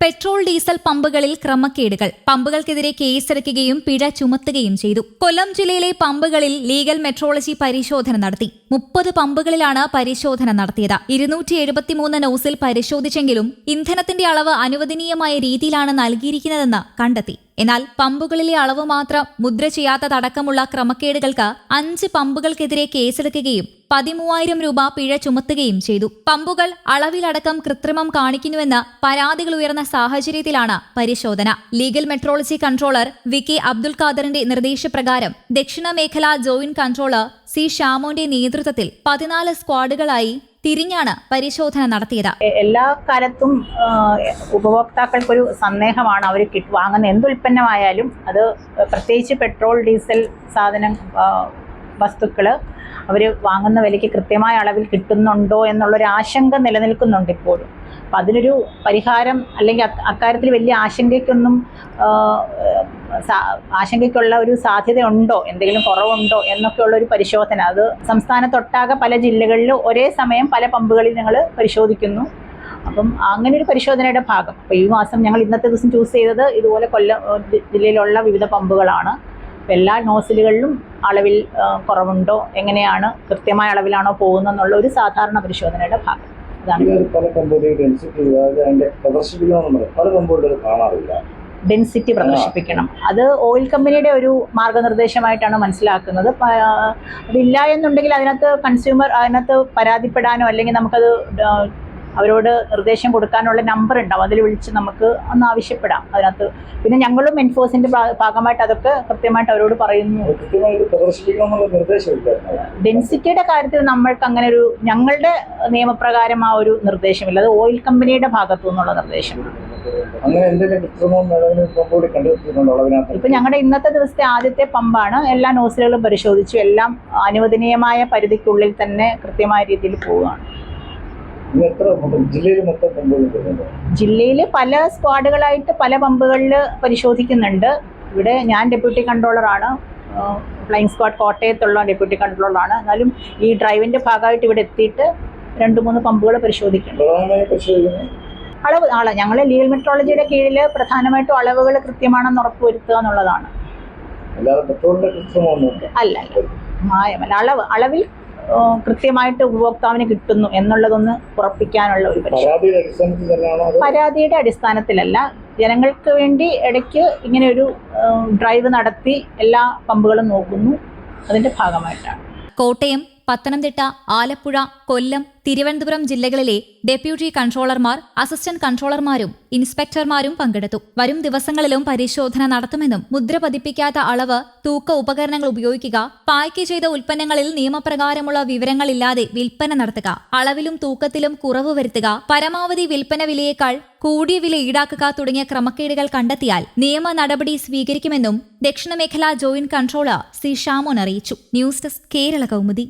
Petrol diesel പമ്പുകളിൽ ക്രമക്കേടുകൾ. പമ്പുകൾക്കെതിരെ കേസെടുക്കുകയും പിഴ ചുമത്തുകയും ചെയ്തു. കൊല്ലം ജില്ലയിലെ പമ്പുകളിൽ ലീഗൽ മെട്രോളജി പരിശോധന നടത്തി. മുപ്പത് പമ്പുകളിലാണ് പരിശോധന നടത്തിയത്. ഇരുന്നൂറ്റി എഴുപത്തിമൂന്ന് നോസിൽ പരിശോധിച്ചെങ്കിലും ഇന്ധനത്തിന്റെ അളവ് അനുവദനീയമായ രീതിയിലാണ് നൽകിയിരിക്കുന്നതെന്ന് കണ്ടെത്തി. എന്നാൽ പമ്പുകളിലെ അളവ് മാത്രം മുദ്ര ചെയ്യാത്തതടക്കമുള്ള ക്രമക്കേടുകൾക്ക് അഞ്ച് പമ്പുകൾക്കെതിരെ കേസെടുക്കുകയും പതിമൂവായിരം രൂപ പിഴ ചുമത്തുകയും ചെയ്തു. പമ്പുകൾ അളവിലടക്കം കൃത്രിമം കാണിക്കുന്നുവെന്ന് പരാതികൾ ഉയർന്ന സാഹചര്യത്തിലാണ് പരിശോധന. Legal metrology controller V K Abdul ഖാദറിന്റെ നിർദ്ദേശപ്രകാരം ദക്ഷിണ മേഖല ജോയിന്റ് കൺട്രോളർ സി ഷാമോന്റെ നേതൃത്വത്തിൽ പതിനാല് സ്ക്വാഡുകളായി തിരിഞ്ഞാണ് പരിശോധന നടത്തിയത്. എല്ലാ കാലത്തും ഉപഭോക്താക്കൾക്ക് ഉപഭോക്താക്കൾക്കൊരു സന്ദേഹമാണ് അവർ വാങ്ങുന്ന. എന്തുൽപ്പന്നമായാലും അത് പ്രത്യേകിച്ച് പെട്രോൾ ഡീസൽ സാധനം വസ്തുക്കൾ അവർ വാങ്ങുന്ന വിലയ്ക്ക് കൃത്യമായ അളവിൽ കിട്ടുന്നുണ്ടോ എന്നുള്ളൊരു ആശങ്ക നിലനിൽക്കുന്നുണ്ട് ഇപ്പോഴും. അപ്പം അതിനൊരു പരിഹാരം അല്ലെങ്കിൽ അക്കാര്യത്തിൽ വലിയ ആശങ്കയ്ക്കൊന്നും ആശങ്കയ്ക്കുള്ള ഒരു സാധ്യതയുണ്ടോ? എന്തെങ്കിലും കുറവുണ്ടോ? എന്നൊക്കെയുള്ള ഒരു പരിശോധന. അത് സംസ്ഥാനത്തൊട്ടാകെ പല ജില്ലകളിൽ ഒരേ സമയം പല പമ്പുകളിൽ ഞങ്ങൾ പരിശോധിക്കുന്നു. അപ്പം അങ്ങനെ ഒരു പരിശോധനയുടെ ഭാഗം. അപ്പോൾ ഈ മാസം ഞങ്ങൾ ഇന്നത്തെ ദിവസം ചൂസ് ചെയ്തത് ഇതുപോലെ കൊല്ലം ജില്ലയിലുള്ള വിവിധ പമ്പുകളാണ്. എല്ലാ നോസിലുകളിലും അളവിൽ കുറവുണ്ടോ? എങ്ങനെയാണ് കൃത്യമായ അളവിലാണോ പോകുന്നതെന്നുള്ള ഒരു സാധാരണ പരിശോധനയുടെ ഭാഗം. ഡെൻസിറ്റി പ്രദർശിപ്പിക്കണം അത് ഓയിൽ കമ്പനിയുടെ ഒരു മാർഗനിർദ്ദേശമായിട്ടാണ് മനസ്സിലാക്കുന്നത്. അതില്ല എന്നുണ്ടെങ്കിൽ അതിനകത്ത് കൺസ്യൂമർ അതിനകത്ത് പരാതിപ്പെടാനോ അല്ലെങ്കിൽ നമുക്കത് അവരോട് നിർദ്ദേശം കൊടുക്കാനുള്ള നമ്പർ ഉണ്ടാവും. അതിൽ വിളിച്ച് നമുക്ക് ഒന്ന് ആവശ്യപ്പെടാം അതിനകത്ത്. പിന്നെ ഞങ്ങളും എൻഫോഴ്സിന്റെ ഭാഗമായിട്ട് അതൊക്കെ കൃത്യമായിട്ട് അവരോട് പറയുന്നു. ഡെൻസിറ്റിയുടെ കാര്യത്തിൽ നമ്മൾക്ക് അങ്ങനെ ഒരു ഞങ്ങളുടെ നിയമപ്രകാരം ആ ഒരു നിർദ്ദേശമില്ല. അത് ഓയിൽ കമ്പനിയുടെ ഭാഗത്തു നിന്നുള്ള നിർദ്ദേശമാണ് ഇപ്പൊ ഞങ്ങളുടെ ഇന്നത്തെ ദിവസത്തെ ആദ്യത്തെ പമ്പാണ്. എല്ലാ നോസിലുകളും പരിശോധിച്ചു. എല്ലാം അനുവദനീയമായ പരിധിക്കുള്ളിൽ തന്നെ കൃത്യമായ രീതിയിൽ പോവുകയാണ്. ജില്ലയിൽ പല സ്ക്വാഡുകളായിട്ട് പല പമ്പുകളിൽ പരിശോധിക്കുന്നുണ്ട്. ഇവിടെ ഞാൻ ഡെപ്യൂട്ടി കൺട്രോളറാണ്. ഫ്ലൈങ് സ്ക്വാഡ് കോട്ടയത്തുള്ള ഡെപ്യൂട്ടി കൺട്രോളറാണ്. എന്നാലും ഈ ഡ്രൈവിന്റെ ഭാഗമായിട്ട് ഇവിടെ എത്തിയിട്ട് രണ്ട് മൂന്ന് പമ്പുകൾ പരിശോധിക്കുന്നുണ്ട്. അളവ് ആളെ ഞങ്ങൾ ലീഗൽ മെട്രോളജിയുടെ കീഴിൽ പ്രധാനമായിട്ടും അളവുകൾ കൃത്യമാണെന്ന് ഉറപ്പുവരുത്തുക എന്നുള്ളതാണ്. അല്ല അല്ല. അളവ് അളവിൽ കൃത്യമായിട്ട് ഉപഭോക്താവിന് കിട്ടുന്നു എന്നുള്ളതൊന്ന് ഉറപ്പിക്കാനുള്ള ഒരു പരാതിയുടെ അടിസ്ഥാനത്തിലല്ല. ജനങ്ങൾക്ക് വേണ്ടി ഇടയ്ക്ക് ഇങ്ങനെ ഒരു ഡ്രൈവ് നടത്തി എല്ലാ പമ്പുകളും നോക്കുന്നു. അതിന്റെ ഭാഗമായിട്ടാണ്. കോട്ടയം പത്തനംതിട്ട ആലപ്പുഴ കൊല്ലം തിരുവനന്തപുരം ജില്ലകളിലെ ഡെപ്യൂട്ടി കൺട്രോളർമാർ അസിസ്റ്റന്റ് കൺട്രോളർമാരും ഇൻസ്പെക്ടർമാരും പങ്കെടുത്തു. വരും ദിവസങ്ങളിലും പരിശോധന നടത്തുമെന്നും മുദ്ര പതിപ്പിക്കാത്ത അളവ് തൂക്ക ഉപകരണങ്ങൾ ഉപയോഗിക്കുക പായ്ക്ക് ചെയ്ത ഉൽപ്പന്നങ്ങളിൽ നിയമപ്രകാരമുള്ള വിവരങ്ങളില്ലാതെ വിൽപ്പന നടത്തുക അളവിലും തൂക്കത്തിലും കുറവ് വരുത്തുക പരമാവധി വിൽപ്പന വിലയേക്കാൾ കൂടിയ വില ഈടാക്കുക തുടങ്ങിയ ക്രമക്കേടുകൾ കണ്ടെത്തിയാൽ നിയമ നടപടി സ്വീകരിക്കുമെന്നും ദക്ഷിണ മേഖലാ ജോയിന്റ് കൺട്രോളർ സി. ഷാമോൻ അറിയിച്ചു. News desk Kerala Kaumudi.